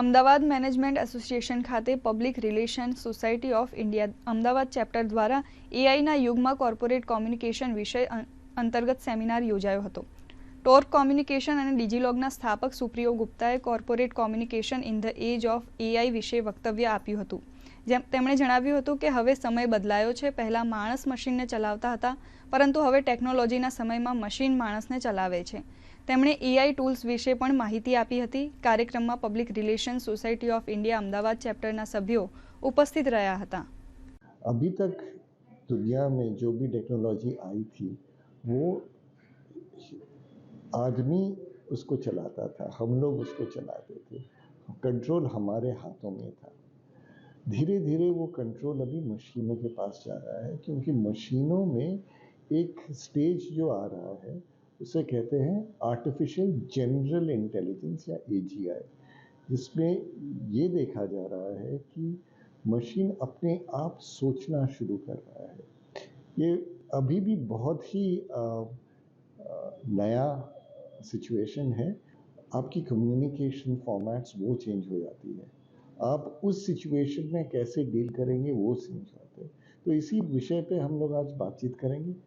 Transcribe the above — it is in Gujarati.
અમદાવાદ મેનેજમેન્ટ એસોસિએશન ખાતે public relation society of India Ahmedabad chapter દ્વારા એઆઈના યુગમાં કોર્પોરેટ કોમ્યુનિકેશન વિષય અંતર્ગત સેમિનાર યોજાયો હતો ટોર્ક કોમ્યુનિકેશન અને ડિજીલોગના સ્થાપક સુપ્રિયો ગુપ્તાએ corporate communication in the age of AI વિશે વક્તવ્ય આપ્યું હતું જેમ તેમણે જણાવ્યું હતું કે હવે સમય બદલાયો છે પહેલાં માણસ મશીનને ચલાવતા હતા પરંતુ હવે ટેકનોલોજીના સમયમાં મશીન માણસને ચલાવે છે તેમણે એઆઈ ટૂલ્સ વિશે પણ માહિતી આપી હતી કાર્યક્રમમાં public relation society of India Ahmedabad ચેપ્ટરના સભ્યો ઉપસ્થિત રહ્યા હતા અભી તક દુનિયા મેં જો भी ટેકનોલોજી आई थी वो आदमी उसको चलाता था हम लोग उसको चलाते थे कंट्रोल हमारे हाथों में था धीरे धीरे वो कंट्रोल अभी मशीनों के पास जा रहा है क्योंकि मशीनों में एक स्टेज जो आ रहा है उसे कहते हैं आर्टिफिशियल जनरल इंटेलिजेंस या ए जिसमें ये देखा जा रहा है कि मशीन अपने आप सोचना शुरू कर रहा है ये अभी भी बहुत ही आ, आ, नया सिचुएशन है आपकी कम्युनिकेशन फॉर्मेट्स वो चेंज हो जाती है आप उस सिचुएशन में कैसे डील करेंगे वो समझाते हैं तो इसी विषय पे हम लोग आज बातचीत करेंगे